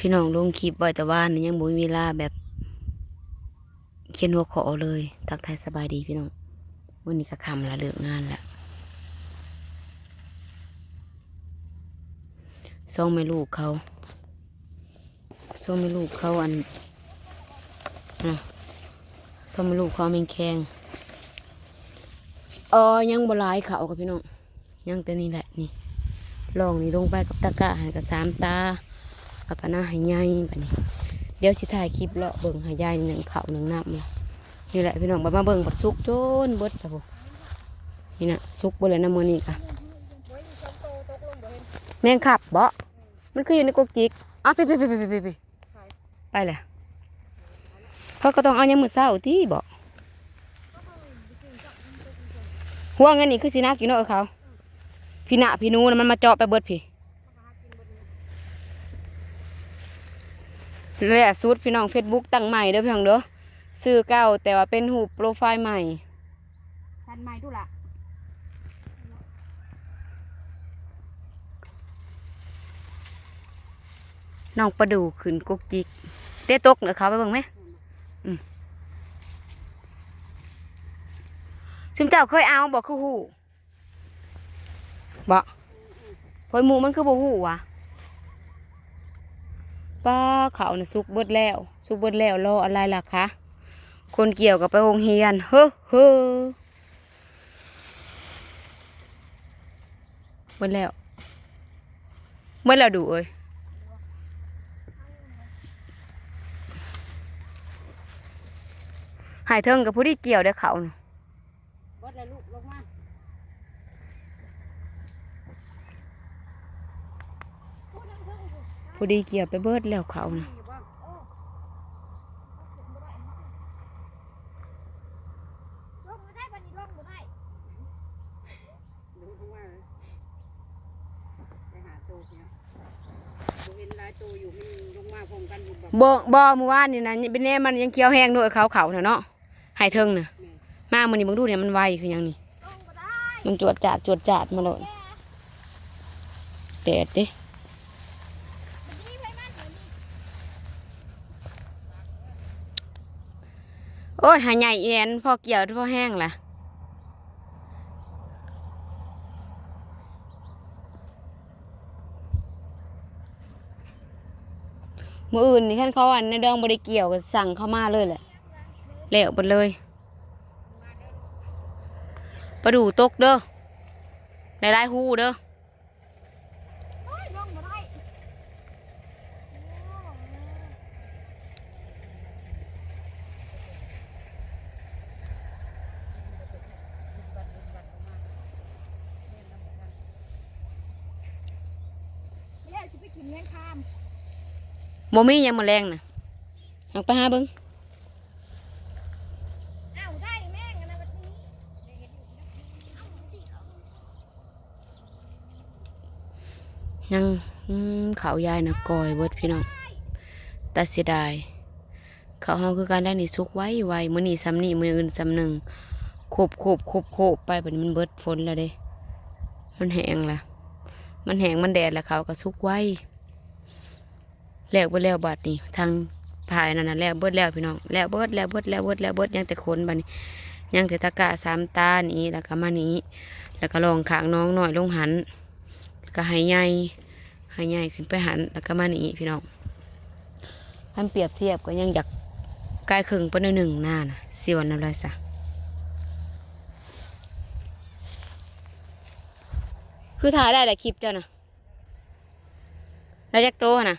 พี่น้องลงคลิปไว้แต่ว่านี่ยังบ่มีเวลาแบบ เขียนหัวข้อเลย ทักทายสบายดีพี่น้องวันนี้ก็คำละเลิกงานแล้วส่งไม่ลูกเขาส่งไม่ลูกเขาอันนะส่งไม่ลูกเขาแมงแคงเออยังบหลายเขากับพี่น้องยังแต่นี่แหละนี่ลองนี่ลงไปกับตะกร้าหันกับสามตา เอาตะหน้าให้ใหายแบบนี้ เดี๋ยวสิถ่ายคลิปเลาะเบิ่งให้ยายหนึ่งเข่าหนึ่งน้ำนี่แหละพี่น้องมาเบิ่งบัดซุกจนเบิดครับผมนี่นะซุกเบนเลยน้ำมือนี่ค่ะแมงขับเบาะมันคืออยู่ในกกจิกอ้าวไปไปไปไปไปไปไปแหละเขาก็ต้องเอายังมือเศร้าที่บอกห่วงอันนี้คือสีนักอยู่เนาะเขาพี่หนาพี่นูนะมันมาเจาะไปเบิดพี่ เลยอะซูดพี่น้องเฟซบุ๊กตั้งใหม่เด้อพี่น้องเด้อซื้อเก่าแต่ว่าเป็นหูปโปรไฟล์ใหม่ทันไหมดูละน้องประดูขึ้นกุกจิกได้ตกเหนือเขาไปเบิ่งไหมอืมซึมเจ้าเคยเอาบอกคือหูบอกพอยหมูมันคือบ่หูวะ ป้าเขาน่ะสุกเบิดแล้ว สุกเบิดแล้วรออะไรล่ะคะ คนเกี่ยวกับไปโรงเรียน เฮ้อเฮ้อเบิดแล้วเบิดแล้วดูเอ้ยหายเทิงกับผู้ที่เกี่ยวได้เขาน่ะบดเลยลูกลงมา พอดีเกี่ยวไปเบิดแล้วเขานะบ่บ่เมื่อวานนี่นะเป็นแน่มันยังเกี่ยวแห้งด้วยเขาเขาเถอะเนาะหายเทิงเน่ะมามันนี่มึงดูเนี่ยมันไวคือยังนี่มันจวดจัดจวดจัดมาเลยแดดดิ โอ้ยหายใหญ่แอนพอเกี่ยวพอแห้งล่ะมืออื่นนี่ขั้นเขาอันในดองบริเกี่ยวสั่งเข้ามาเลยแหละแล้วหมดเลยปลาดูตกเด้อได้ได้หูเด้อยลงมาได้เนี่ยจะไปกินแมงคาม บ่มีหยังมาแรงนะเอาไปหาเบิ้งอ้าวได้แม่งอันนั้นวันนี้เอาสิยังอืมเขายายนะกอยเบิดพี่น้องแต่เสียดาย เขาเฮาคือการได้นี่สุกไว้ไว้มื้อนี้ซ้ำนี่มื้ออื่นซ้ำหนึ่งโคบโคบโคบโคบไปบัดนี้มันเบิดฝนแล้วเด้ มันแห้งละมันแห้งมันแดดแล้วเขาก็สุกไว้ แล้วเบิดแล้วบัดนี้ทางภายนั่นน่ะแล้วเบิดแล้วพี่น้องแล้วเบิดแล้วเบิดแล้วเบิดแล้วเบิดยังแต่คนบัดนี้ยังแต่ตะกะสามตานี้แล้วก็มานี้ แล้วก็ลองขางน้องหน่อยลงหันแล้วก็ใหายใหญ่ใหายใหญ่ขึ้นไปหันแล้วก็มานี้พี่น้องท่านเปรียบเทียบก็ยังอยากกล้ครึ่งปนอยหนึ่งหน้านะสิวันอะไรซะคือถ่ายได้แหละคลิปเจ้านะแล้วจักโตนะ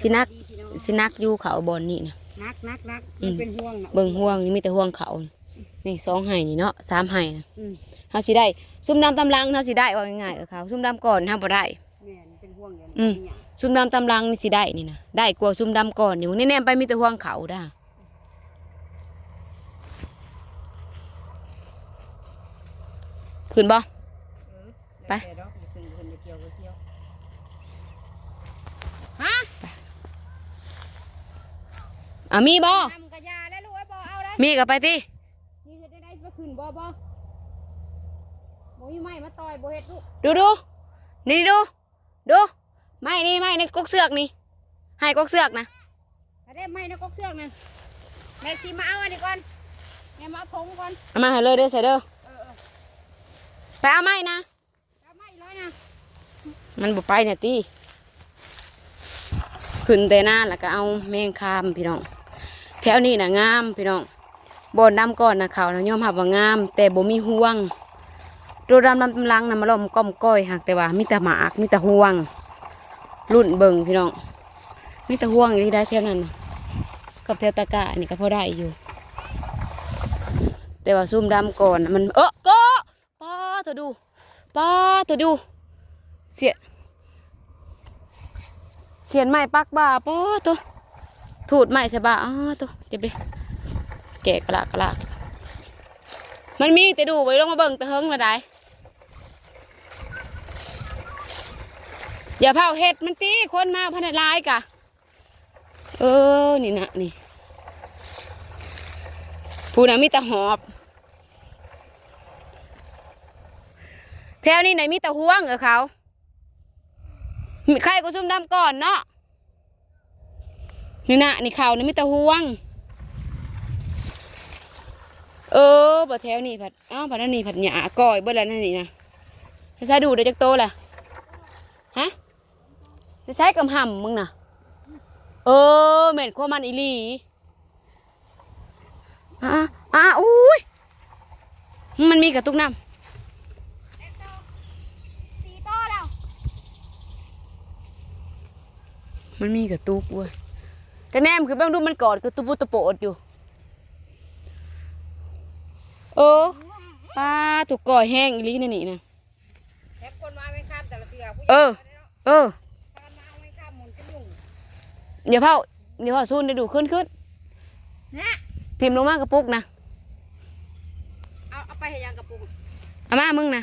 สินักดีพี่น้องสินักอยู่เขาบอนนี่นะนักนักนักอืมันมเป็นห่วงนะเบิ่งห่วงนี่มีแต่ห่วงเขานี่สองไห่นี่เนาะสามไห่นะอืมเฮาสิได้ซุ่มดำตำลังเฮาสิได้ว่าง่ายๆกับเขาซุ่มดำก่อนเฮาบ่ได้แม่นเป็นห่วงอย่างอืมนี้ซุ่มดำตำลังนี่สิได้นี่นะได้กว่าซุ่มดำก่อนนี่มึงแน่ๆไปมีแต่ห่วงเขาด่าขึ้นบ่ไป แล้วแต่ดอกจะซื้อเพิ่นจะเกี่ยวก็เกี่ยว อะมีบ่ทำกระยาแล้วลูกไอ้บ่เอาแล้วมีก็ไปติชี้เฮ็ดได้ได้บ่ขึ้นบ่บ่บ่มีไม้มาต่อยบ่เฮ็ดลูกดูดูนี่ดูดูไม่นี่ไม่ในกกเสือกนี่ให้กกเสือกนะถ้าได้ไม้ในกกเชือกนั่นแม่สิมาเอาอันนี้ก่อนแม่มาเอาธงก่อนเอามาให้เลยเด้อใส่เด้อเออเออไปเอาไม้นะเอาไม้ร้อยนะมันบ่ไปเนี่ยตีขึ้นแต่หน้าแล้วก็เอาแมงคามพี่น้อง แถวนี้น่ะงามพี่น้องบ่อนดำก่อนนะเขานะยอมรับว่างาม แต่บ่มีห่วงตัวดำดำตำลังนะมาล้อมก้อมก้อยหักแต่ว่ามีแต่หมากมีแต่ห่วง รุ่นเบิ่งพี่น้องมีแต่ห่วงที่ได้แถวนั้นนะกับแถวตะกะนี่ก็พอได้อยู่ แต่ว่าซุ่มดำก่อนมันเออก็ป้าตัวดูป้าตัวดู เสียเสียนใหม่ปักบ่าป้อตัว ถูดใหม่ใช่บ่าอ้อตัวเจ็บดิแกะกระลากระลากมันมีแต่ดูไว้ลงมาเบิ่งต่เฮิงละได้อย่าเผาเห็ดมันตีคนมาพันธุ์ลายกะ เออ นี่นะนี่ผู้น่ะมีแต่หอบ แถวนี้ไหนมีแต่ห่วงเออเขามีใครก็ซุ่มดำก่อนเนาะ นี่นะนี่เขานี่มีแต่ห่วง เออบ่แถวนี่ผัดอ้าวผัดนั่นนี่ผัดหยาก่อยเบิ่แล้วนั่นนี่นะไปใช้ดูได้จักโตแหละฮะไปใช้กำห่ำมึงน่ะ เออเหม็นความมันอีหลีอะอะอุ้ยมันมีกระตุกน้ำสี่ต่อแล้วมันมีกระตุกเว้ย แต่แนมคือแบงดูมันกอดกระตุบุตะโปดอยู่เออปลาถูกก่อยแห้งอีหลีนี่นี่นะแถมคนมาไม่ข้ามแต่ละเทื่อผู้ใหเอญ่อเออพามาเอาไม่ข้ามหมุนจะยุ่งเดี๋ยวเผาเดี๋ยวเผาซุนได้ดูขึ้นขึ้นนะทิมลงมากระปุกนะเอาเอาไปให้ยังกระปุกเอามามึงนะ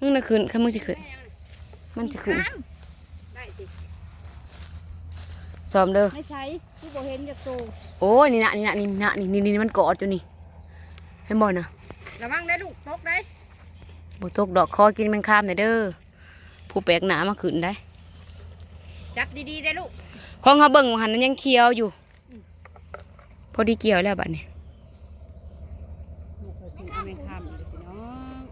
มึงนะขึ้นข้ามึงสิขึ้นให้ยังน่ะมันจะขึ้นได้สิ ซ้อมเด้อไม่ใช้ที่บ่เห็นจากโตโอ้ยนี่นะนี่นะนี่นะนี่นี่นี่มันกอดอยู่นี่เห็นบ่นะระวังได้ลูกตกได้บ่ตกดอกคอกินแมันข้ามหน่อยเด้อผู้แปลกหนามาขึ้นได้ จับดีๆได้ลูกของเขาเบิ่งว่าหันนั้นยังเคี้ยวอยู่ พอดีเกี่ยวแล้วบัดนี้ ไม่ข้ามไม่ข้ามเลยพี่น้อง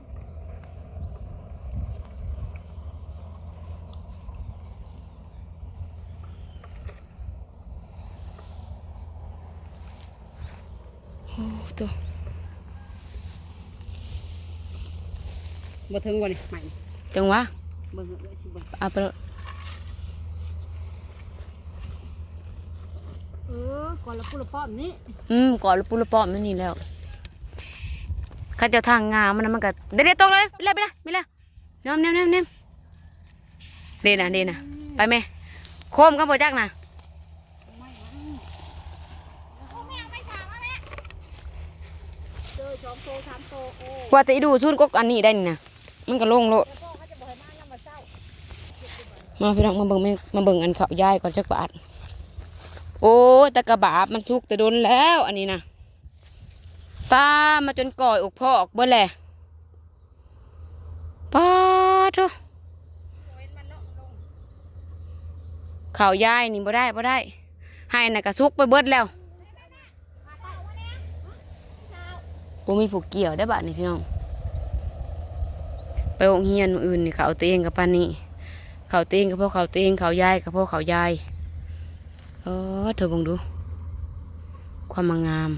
โอ้ ตัวบ่ถึงวันนี้ใหม่จังหวะเบิ่งเลยสิเบิ่งเอาไปเลยเออก่อนละปุละป้อมนี้อืมก่อนลูกปุระปอมมันนี่แล้วข้าเจะทางงามมันนะมันก็เด็ดๆตกเลยไปเลยไปเลยไปเลยเนมเนมเนมเนมเด่นะเด่นะไปแม่โคมกันบ่จักนะ เจ องโตสามโตโอ้ว่าจะดูซุนกกอันนี้ได้นี่นะมันก็โล่งโล่มาพี่น้องมาเบิ่งมาเบิ่งอันเขายายก่อนจักบาทโอ้ตะกะบาบมันสุกแต่โดนแล้ว อันนี้นะป้ามาจนก่อยอกพ่อออกเบ่แหละป้าเถอะเห็นมันเนาะลงข้าวยายนี่บ่ได้บ่ได้ ให้น่ะกระซุกไปเบิดแล้ว บ่มีผูกเกี่ยวได้บาดนี่พี่น้อง ไปโรงเรียนอื่นนี่เขาเตัวเองกับปานนี้เขาเตัวเองกับพ่อเขาเตัวเองเขายายกับพ่อเขายายเออเธอบังดู ความมางาม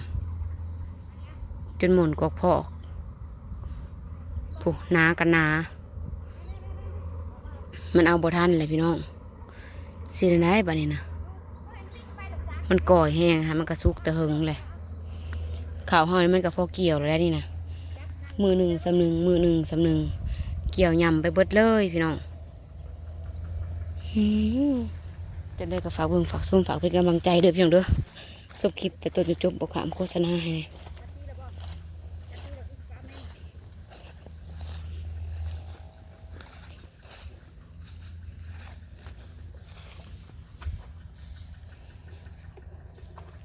จนหมุนกอกพอกผู้นากันนา มันเอาบทันเลยพี่น้องสิได้บัดนี้นะมันก่อยแห้งฮะมันกระซุกตะเฮงเลย ข่าวห้อยมันกับพอเกี่ยวแล้วนี่นะมือหนึ่งสำหนึ่งมือหนึ่งสำหนึ่งเกี่ยวยำไปเบิดเลยพี่น้องจะได้กับฝากเบิ่งฝากซุ่มฝากเป็นกำลังใจเด้อพี่น้องเด้อจบคลิปแต่ตัวจนจบบอกขามโฆษณาให้แน่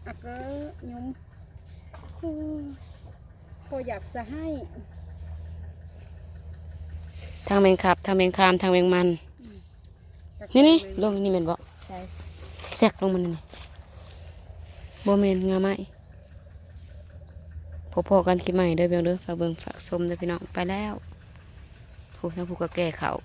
อะก็ยมโอ้ยก็ อยากจะให้ทางแมงคับทางแมงคามทางแมงมัน นี่นี่ลงนี่แม่นบ่ใช่แซกลงมันนี่บ่แม่นงาไม้พอๆกันคลิปใหม่เด้อเพียงเด้อฝากเบิ่งฝากชมเด้อพี่น้องไปแล้วผู้ทั้งผู้ก็แก่เขาว